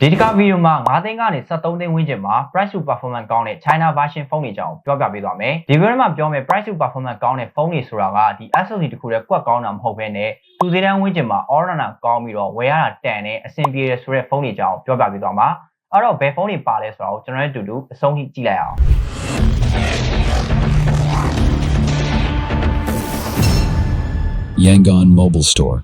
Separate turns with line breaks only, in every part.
ဒီတစ်ခါဗီဒီယိုမှာ9သိန်းကနေ73သိန်းဝန်းကျင်မှာ price to performance ကောင်းတဲ့ China version ဖုန်းတွေကြောင်းပြောပြပေးသွားမယ်ဒီဗီဒီယိုမှာပြောမယ် price to performance ကောင်းတဲ့ဖုန်းတွေဆိုတာကဒီ SoC တခုတည်းကွက်ကောင်းတာမဟုတ်ဘဲနဲ့သူစည်းတန်းဝန်းကျင်မှာ all runner ကောင်းပြီးတော့ဝယ်ရတာတန်တဲ့အဆင်ပြေတယ်ဆိုတဲ့ဖုန်းတွေကြောင်းပြောပြပေးသွားမှာအဲ့တော့ဘယ်ဖုန်းတွေပါလဲဆိုတော့ကျွန်တော်တို့အတူတူအဆုံးထိကြည့်လိုက်အောင်
Yangon Mobile Store.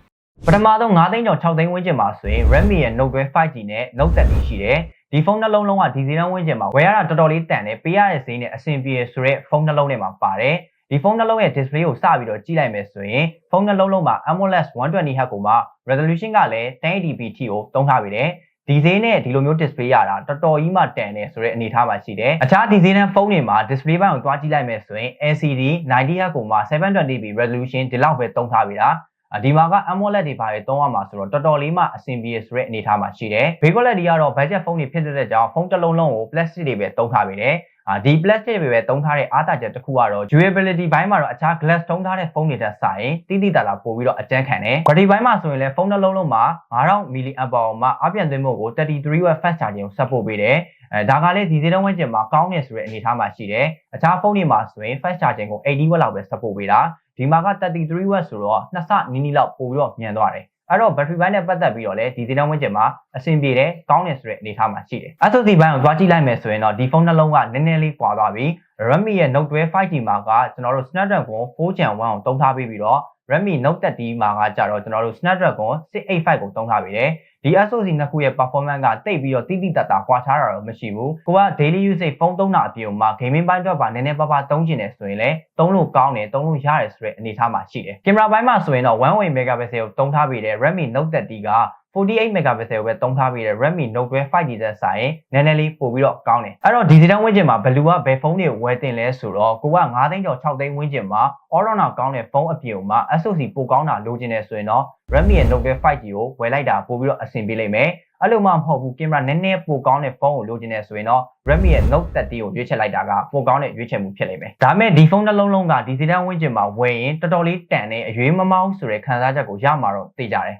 ပထမဆုံး9သိန်းကျော်6သိန်းဝန်းကျင်မှာဆိုရင် Redmi ရဲ့ Note 12 5G နဲ့ Note 30ရှိတယ်ဒီဖုန်းနှလုံးလုံးကဒီဈေးနှုန်းဝန်းကျင်မှာဝယ်ရတာတော်တော်လေးတန်တယ်ပေးရတဲ့ဈေးနဲ့အဆင်ပြေဆိုတဲ့ဖုန်းနှလုံးထဲမှာပါတယ်ဒီဖုန်းနှလုံးရဲ့ display ကိုစပြီးတော့ကြည့်လိုက်မယ်ဆိုရင်ဖုန်းနှလုံးလုံးမှာ AMOLED 120Hz ကိုမှ resolution ကလည်း 1080p ထိကိုသုံးထားပြီတယ်ဒီဈေးနဲ့ဒီလိုမျိုး display ရတာတော်တော်ကြီးမှတန်တယ်ဆိုတဲ့အနေအထားမှာရှိတယ်။အခြားဒီဈေးနဲ့ဖုန်းတွေမှာ display ဘက်ကိုတွားကြည့်လိုက်မယ်ဆိုရင် LCD 90Hz ကိုမှ 720p resolution ဒီလောက်ပဲသုံးထားပြီလား။ ဒီမှာက AMOLED တွေပါတယ်သုံးရမှာဆိုတော့တော်တော်လေးမှအဆင်ပြေဆိုတဲ့အနေအထားမှာရှိတယ်။ဘေးကွက်လက်တွေကတော့ budget ဖုန်းတွေဖြစ်တဲ့ကြောင့်ဖုန်းတစ်လုံးလုံးကို plastic တွေပဲသုံးထားပြီတယ်။အာဒီ plastic တွေပဲသုံးထားတဲ့အားသာချက်တစ်ခုကတော့ durability ဘိုင်းမှာတော့အခြား glass သုံးထားတဲ့ဖုန်းတွေတက်ဆိုင်တိတိတလာပို့ပြီးတော့အကျန်းခံတယ်။ battery ဘိုင်းမှာဆိုရင်လည်းဖုန်းတစ်လုံးလုံးမှာ9000 mAh အောင်မှအပြန်သွင်းမှုကို33 watt fast charging ကို support ပေးတယ်။အဲဒါကလည်းဒီဈေးနှုန်းဝန်းကျင်မှာကောင်းနေဆိုတဲ့အနေအထားမှာရှိတယ်။အခြားဖုန်းတွေမှာဆိုရင် fast charging ကို80 watt လောက်ပဲ support ပေးတာ။ ဒီမှာက33 watt ဆိုတော့နှစ်ဆနီးနီးလောက်ပို့ပြီးတော့မြန်သွားတယ်။အဲ့တော့ battery ဘိုင်းနဲ့ပတ်သက်ပြီးတော့လည်းဒီဈေးနှုန်းဝန်းကျင်မှာအဆင်ပြေတယ်ကောင်းတယ်ဆိုတဲ့အနေအထားမှာရှိတယ်။ SoC ဘိုင်းကိုသွားကြည့်လိုက်မယ်ဆိုရင်တော့ဒီဖုန်းနှလုံးကနည်းနည်းလေးကွာသွားပြီ။ Redmi ရဲ့ Note 12 5G မှာကကျွန်တော်တို့ Snapdragon 4 Gen 1ကိုသုံးထားပြီးပြီးတော့ Redmi Note 30မှာကကြတော့ကျွန်တော်တို့ Snapdragon 685ကိုသုံးထားပြီးတယ် ဒီ SoC နှစ်ခုရဲ့ performance ကတိတ်ပြီးတော့တိတိတတ်တာကွာခြားတာတော့မရှိဘူးကိုက daily usage ဖုန်းသုံးတာအပြင်မှာ gaming ဘိုင်းအတွက်ပါနည်းနည်းပါးပါးသုံးကျင်တယ်ဆိုရင်လည်းသုံးလို့ကောင်းတယ်သုံးလို့ရတယ်ဆိုတဲ့အနေအထားမှာရှိတယ်ကင်မရာဘိုင်းမှာဆိုရင်တော့1.8 megapixel ကိုသုံးထားပြီးတဲ့ Redmi Note 30က48 megapixel ကိုပဲသုံးထားပြီးတဲ့ Redmi Note 12 5G သက်ဆိုင်နည်းနည်းလေးပို့ပြီးတော့ကောင်းတယ်အဲ့တော့ဒီစီတန်းဝင်းကျင်မှာဘယ်လူကဘယ်ဖုန်းတွေဝယ်တင်လဲဆိုတော့ကိုက9သိန်းကျော်6သိန်းဝင်းကျင်မှာ all round ကောင်းတဲ့ဖုန်းအပြင်မှာ SoC ပိုကောင်းတာလိုချင်တယ်ဆိုရင်တော့ Redmi ရဲ့ Note 12 5G ကိုဝယ်လိုက်တာပို့ပြီးတော့အဆင်ပြေလိမ့်မယ်အဲ့လိုမှမဟုတ်ဘူးကင်မရာနည်းနည်းပိုကောင်းတဲ့ဖုန်းကိုလိုချင်တယ်ဆိုရင်တော့ Redmi ရဲ့ Note 30ကိုရွေးချယ်လိုက်တာကပိုကောင်းတဲ့ရွေးချယ်မှုဖြစ်လိမ့်မယ်ဒါပေမဲ့ဒီဖုန်းတစ်လုံးလုံးကဒီစီတန်းဝင်းကျင်မှာဝယ်ရင်တော်တော်လေးတန်တဲ့အရွေးမမောင်းဆိုတဲ့ခံစားချက်ကိုရမှာတော့သိကြတယ်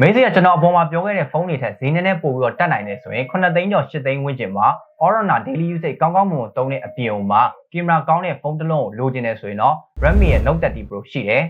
မေးစရာကျွန်တော်အပေါ်မှာပြောခဲ့တဲ့ဖုန်းတွေထက်ဈေးနည်းနည်းပိုပြီးတော့တက်နိုင်တယ်ဆိုရင်9သိန်းကျော်10သိန်းဝန်းကျင်မှာ Aurora Daily Usage ကောင်းကောင်းမွန်မွန်သုံးတဲ့အပြင်မှာကင်မရာကောင်းတဲ့ဖုန်းတစ်လုံးကိုလိုချင်တယ်ဆိုရင်တော့ Redmi ရဲ့ Note 30 Pro ရှိတယ်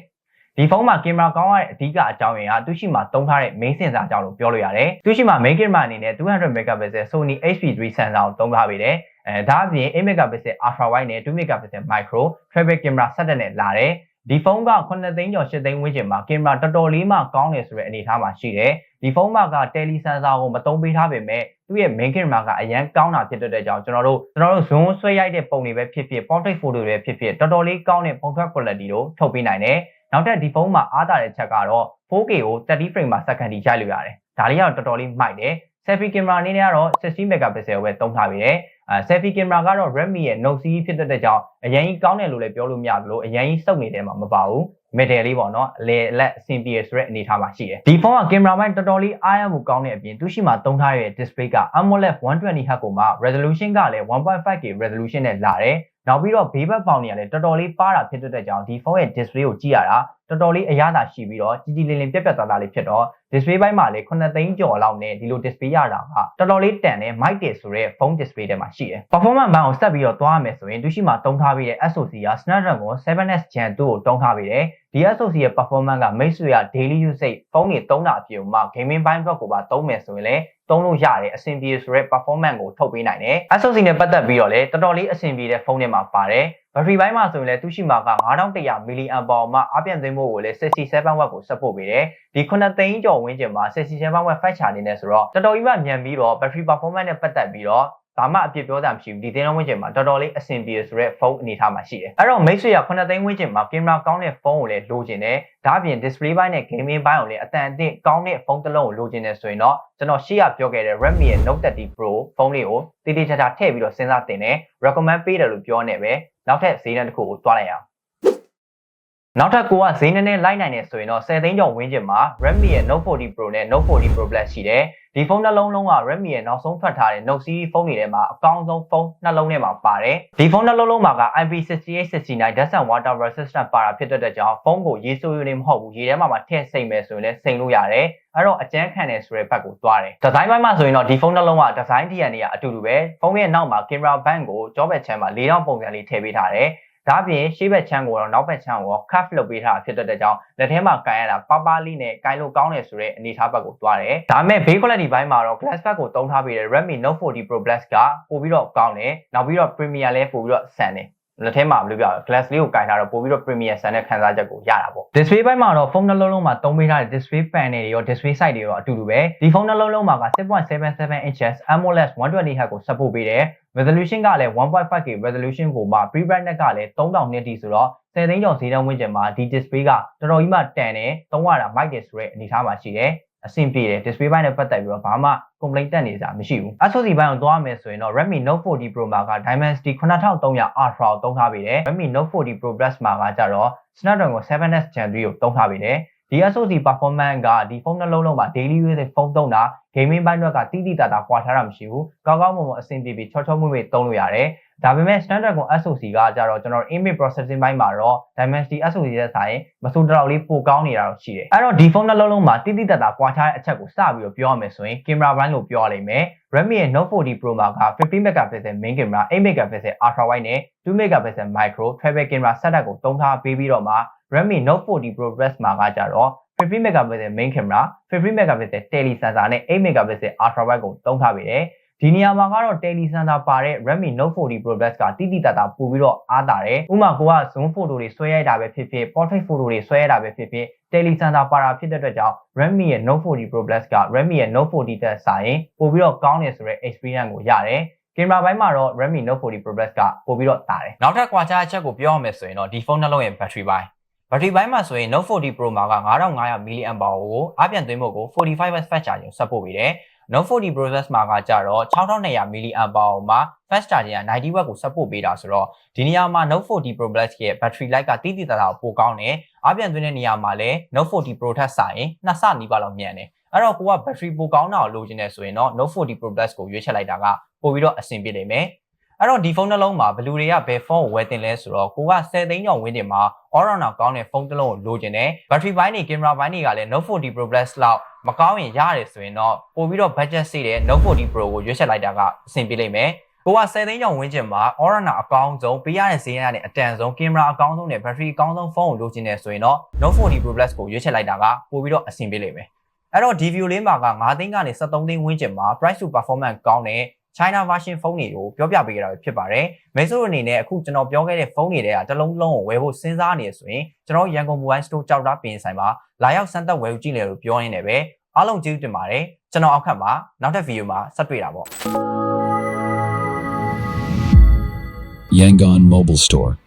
ဒီဖုန်းမှာကင်မရာကောင်းရတဲ့အဓိကအကြောင်းရင်းကသူရှိမှာသုံးထားတဲ့ main sensor အကြောင်းလို့ပြောလို့ရတယ်။သူရှိမှာ main camera အနေနဲ့200 megapixel Sony HP3 sensor ကိုသုံးထားပေးတယ်။အဲဒါအပြင်8 megapixel ultra wide နဲ့2 megapixel micro travel camera setup နဲ့လာတယ်။ဒီဖုန်းက9သိန်းကျော်10သိန်းဝန်းကျင်မှာကင်မရာတော်တော်လေးမှကောင်းတယ်ဆိုတဲ့အနေအထားမှာရှိတယ်။ဒီဖုန်းမှာက tele sensor ကိုမသုံးပေးထားပေမဲ့သူ့ရဲ့ main camera ကအရန်ကောင်းတာဖြစ်တဲ့ကြောင့်ကျွန်တော်တို့ကျွန်တော်တို့ zoom ဆွဲရိုက်တဲ့ပုံတွေပဲဖြစ်ဖြစ် portrait photo တွေပဲဖြစ်ဖြစ်တော်တော်လေးကောင်းတဲ့ပုံထွက် quality ကိုထုတ်ပေးနိုင်တယ်။ နောက်ထပ်ဒီဖုန်းမှာအားသာတဲ့ချက်ကတော့ 4K ကို30 frame per second ထိရိုက်လို့ရတယ်။ဒါလေးကတော့တော်တော်လေးမိုက်တယ်။ selfie camera အနေနဲ့ကတော့60 megapixel ပဲသုံးထားပြီးတယ်။ အဲ selfie camera ကတော့ Redmi ရဲ့ Note series ဖြစ်တဲ့ကြောင့်အရင်ကြီးကောင်းတယ်လို့လည်းပြောလို့မရဘူးလို့အရင်ကြီးစုပ်နေတဲ့မှာမပါဘူး။ middle လေးပေါ့နော်အလေအလက်အဆင်ပြေဆိုတဲ့အနေအထားမှာရှိတယ်ဒီဖုန်းကကင်မရာပိုင်းတော်တော်လေးအားရမှုကောင်းတဲ့အပြင်သူရှိမှသုံးထားတဲ့ display က AMOLED 120Hz ကိုမှ resolution ကလည်း 1.5K resolution နဲ့လာတယ်နောက်ပြီးတော့ဘေးဘက်ပေါင်တွေကလည်းတော်တော်လေးပါတာဖြစ်တဲ့ကြောင့်ဒီဖုန်းရဲ့ display ကိုကြည့်ရတာတော်တော်လေးအရသာရှိပြီးတော့ကြီးကြီးလင်းလင်းပြက်ပြက်သားသားလေးဖြစ်တော့ display ဘိုင်းမှာလည်း9သိန်းကျော်လောက်နဲ့ဒီလို display ရတာကတော်တော်လေးတန်တဲ့ mic တယ်ဆိုတဲ့ဖုန်း display ထဲမှာရှိတယ် performance ဘိုင်းကိုဆက်ပြီးတော့သွားရမယ်ဆိုရင်သူရှိမှတုံးထားပြီးတဲ့ SoC က Snapdragon 7S Gen 2ကိုတုံးထားပြီးတယ်ဒီ SoC ရဲ့ performance ကမိတ်ဆွေရ daily usage ဖုန်းတွေသုံးတာအပြင်မှာ gaming ဘိုင်းဘက်ကိုပါသုံးမယ်ဆိုရင်လည်းသုံးလို့ရတယ်အဆင်ပြေဆိုတဲ့ performance ကိုထုတ်ပေးနိုင်တယ် SoC နဲ့ပတ်သက်ပြီးတော့လည်းတော်တော်လေးအဆင်ပြေတဲ့ဖုန်းတွေမှာပါတယ်ဘက်ထရီဘိုင်းမှာဆိုရင်လည်းသူရှိမှာက9100 mAh မှာအပြည့်သိမ်းဖို့ကိုလည်း67 watt ကို support ပေးတယ်ဒီ9သိန်းကျော်ဝန်းကျင်မှာ67 watt fast charge နေနေဆိုတော့တော်တော်ကြီးမှမြန်ပြီးတော့ battery performance နဲ့ပတ်သက်ပြီးတော့ဘာမှအပြစ်ပြောတာမရှိဘူးဒီသင်းလုံးဝင်းကျင်မှာတော်တော်လေးအဆင်ပြေဆိုတဲ့ဖုန်းအနေထားမှာရှိတယ်အဲ့တော့ make sure ရ9သိန်းဝင်းကျင်မှာကင်မရာကောင်းတဲ့ဖုန်းကိုလည်းလိုချင်တယ်ဒါအပြင် display ဘိုင်းနဲ့ gaming ဘိုင်းကိုလည်းအတန်အသင့်ကောင်းတဲ့ဖုန်းတစ်လုံးကိုလိုချင်တယ်ဆိုရင်တော့ကျွန်တော်ရှေ့ကပြောခဲ့တဲ့ Redmi ရဲ့ Note 30 Pro ဖုန်းလေးကိုတည်တည်ချာချာထည့်ပြီးတော့စဉ်းစားတင်တယ် recommend ပေးတယ်လို့ပြောနေပဲနောက်ထပ်ဈေးနှုန်းတစ်ခုကိုတွားလိုက်အောင် နောက်ထပ်ကိုကဈေးနည်းနည်းလိုက်နိုင်နေဆိုရင်တော့10သိန်းကျော်ဝန်းကျင်မှာ Redmi ရဲ့ Note 40 Pro နဲ့ Note 40 Pro Plus ရှိတယ်ဒီဖုန်းနှလုံးလုံးက Redmi ရဲ့နောက်ဆုံးထွက်ထားတဲ့ Note series ဖုန်းတွေထဲမှာအကောင်းဆုံးဖုန်းနှလုံးထဲမှာပါတယ်ဒီဖုန်းနှလုံးလုံးမှာက IP6869 Dust and Water Resistant ပါတာဖြစ်တဲ့အတွက်ကြောင့်ဖုန်းကိုရေဆိုးရနေမဟုတ်ဘူးရေထဲမှာမှထည့်စိမ့်မယ်ဆိုရင်လည်းစိမ့်လို့ရတယ်အဲ့တော့အကျန်းခံတယ်ဆိုတဲ့ဘက်ကိုသွားတယ်ဒီဇိုင်းပိုင်းမှာဆိုရင်တော့ဒီဖုန်းနှလုံးကဒီဇိုင်း DNA ကအတူတူပဲဖုန်းရဲ့နောက်မှာ camera band ကိုကြောဘက်ချမ်းမှာ၄000ပုံစံလေးထည့်ပေးထားတယ် ဒါအပြင်ရှေ့ဘက်ချမ်းကိုတော့နောက်ဘက်ချမ်းကို cuff လုပ်ပေးထားတာဖြစ်တဲ့ကြောင့်လက်ထဲမှာကန်ရတာပပလေးနဲ့ကန်လို့ကောင်းတယ်ဆိုတဲ့အနေအထားဘက်ကိုသွားတယ်။ဒါပေမဲ့ base quality ဘိုင်းမှာတော့ glass back ကိုတုံးထားပေးတဲ့ Redmi Note 40 Pro Plus ကပို့ပြီးတော့ကောင်းတယ်။နောက်ပြီးတော့ Premium လည်းပို့ပြီးတော့ဆန်တယ်။ လက်ထဲမှာဘယ်လိုပြောလဲ glass လေးကိုကင်ထားတော့ပို့ပြီးတော့ premium ဆန်တဲ့ခံစားချက်ကိုရတာပေါ့ display ဘက်မှာတော့ဖုန်းနှလုံးလုံးမှာသုံးပေးထားတဲ့ display panel တွေရော display size တွေရောအတူတူပဲဒီဖုန်းနှလုံးလုံးမှာက6.77 inches AMOLED 120Hz ကို support ပေးတယ် resolution ကလည်း 1.5K resolution ကိုမှ pre brightness ကလည်း3000နစ်တီဆိုတော့10သိန်းကျော်ဈေးနှုန်းဝန်းကျင်မှာဒီ display ကတော်တော်ကြီးမှတန်တယ်သုံးရတာ mic တယ်ဆိုတဲ့အနေအထားမှာရှိတယ် အဆင်ပြေတယ် display ဘိုင်းနဲ့ပတ်သက်ပြီးတော့ဘာမှ complaint တက်နေကြမရှိဘူး SoC ဘိုင်းကိုသွားမယ်ဆိုရင်တော့ Redmi Note 40 Pro မှာက Dimensity 9300 Ultra ကိုသုံးထားပေးတယ် Redmi Note 40 Pro Plus မှာကကြတော့ Snapdragon 7S Gen 3ကိုသုံးထားပေးတယ်ဒီ SoC performance ကဒီဖုန်းနှလုံးလုံးမှာ daily use ဖုန်းသုံးတာ gaming ဘိုင်းတွေကတိတိတတာကွာထားတာမရှိဘူးကောင်းကောင်းမွန်မွန်အဆင်ပြေပြေချောချောမွေ့မွေ့သုံးလို့ရတယ်ဒါပေမဲ့ Snapdragon SoC ကကြတော့ကျွန်တော် image processing ဘိုင်းမှာတော့ Dimensity SoC ရဲ့ဆိုင်မဆိုးတော့လေးပိုကောင်းနေတာတော့ရှိတယ်အဲ့တော့ဒီဖုန်းနှလုံးလုံးမှာတိတိတတာကွာခြားတဲ့အချက်ကိုစပြီးတော့ပြောရမယ်ဆိုရင် camera brand ကိုပြောရလိမ့်မယ် Redmi ရဲ့ Note 40 Pro မှာက50 megapixel main camera 8 megapixel ultra wide နဲ့2 megapixel micro travel camera setup ကိုသုံးထားပေးပြီးတော့မှ Redmi Note 40 Pro Plus မှာကကြတော့ 50 megapixel main camera 50 megapixel tele sensor နဲ့8 megapixel ultra wide ကိုသုံးထားပေးတယ်ဒီနေရာမှာကတော့ tele sensor ပါတဲ့ Redmi Note 40 Pro Plus ကတိတိတတ်တာပို့ပြီးတော့အားတာတယ်ဥပမာကိုက zoom photo တွေဆွဲရိုက်တာပဲဖြစ်ဖြစ် portrait photo တွေဆွဲရတာပဲဖြစ်ဖြစ် tele sensor ပါတာဖြစ်တဲ့အတွက်ကြောင့် Redmi ရဲ့ Note 40 Pro Plus က Redmi ရဲ့ Note 40တက်ဆိုင်ပို့ပြီးတော့ကောင်းတယ်ဆိုတဲ့ experience ကိုရတယ်ကင်မရာဘိုင်းမှာတော့ Redmi Note 40 Pro Plus ကပို့ပြီးတော့တာတယ်နောက်ထပ်ကွာခြားအချက်ကိုပြောရမယ်ဆိုရင်တော့ဒီဖုန်းနှလုံးရဲ့ battery ဘိုင်း battery ဘိုင်းမှာဆိုရင် Note 40 Pro မှာက9500 mAh ကိုအပြန်သွင်းဖို့ကို 45W fast charging ဆက်ပို့ပေးတယ် Note 40 Pro Plus မှာကကြတော့6200 mAh မှာ fast charging က 90W ကို support ပေးတာဆိုတော့ဒီနေရာမှာ Note 40 Pro Plus ရဲ့ battery life ကတိတိတတ်တာပိုကောင်းတယ်အပြန်သွင်းတဲ့နေရာမှာလည်း Note 40 Pro ထက်စာရင်နှစ်ဆနီးပါးလောက်မြန်တယ်အဲ့တော့ကိုက battery ပိုကောင်းတာကိုလိုချင်နေဆိုရင်တော့ Note 40 Pro Plus ကိုရွေးချယ်လိုက်တာကပိုပြီးတော့အဆင်ပြေလိမ့်မယ် အဲ့တော့ဒီဖုန်းနှလုံးမှာဘယ်လူတွေကဘယ်ဖုန်းကိုဝယ်တင်လဲဆိုတော့ကိုက10သိန်းကျော်ဝန်းကျင်မှာ all round ကောင်းတဲ့ဖုန်းတစ်လုံးကိုလိုချင်တယ် battery ဘိုင်းတွေ camera ဘိုင်းတွေကလည်း Note 40 Pro Plus လောက်မကောင်းရင်ရတယ်ဆိုရင်တော့ပို့ပြီးတော့ budget စေးတဲ့ Note 40 Pro ကိုရွေးချယ်လိုက်တာကအဆင်ပြေလိမ့်မယ်ကိုက10သိန်းကျော်ဝန်းကျင်မှာ all round အကောင်းဆုံးပေးရတဲ့ဈေးနဲ့အတန်ဆုံး camera အကောင်းဆုံးနဲ့ battery အကောင်းဆုံးဖုန်းကိုလိုချင်တယ်ဆိုရင်တော့ Note 40 Pro Plus ကိုရွေးချယ်လိုက်တာကပို့ပြီးတော့အဆင်ပြေလိမ့်မယ်အဲ့တော့ဒီ view လေးမှာက9သိန်းကနေ73သိန်းဝန်းကျင်မှာ price to performance ကောင်းတဲ့ China version ဖုန်းတွေကိုပြောပြပေးကြတာပဲဖြစ်ပါတယ်။မိတ်ဆွေတို့အနေနဲ့အခုကျွန်တော်ပြောခဲ့တဲ့ဖုန်းတွေထဲကတစ်လုံးလုံးကိုဝယ်ဖို့စဉ်းစားနေရဆိုရင်ကျွန်တော်ရန်ကုန် Mobile Store ကြောက်တာပြင်ဆိုင်မှာလာရောက်စမ်းသပ်ဝယ်ယူကြည့်လေလို့ပြောရင်းနဲ့ပဲအားလုံးကျေးဇူးတင်ပါတယ်။ကျွန်တော်အောက်ခတ်မှာနောက်ထပ်ဗီဒီယိုမှာဆက်တွေ့တာပေါ့။
Yangon Mobile Store.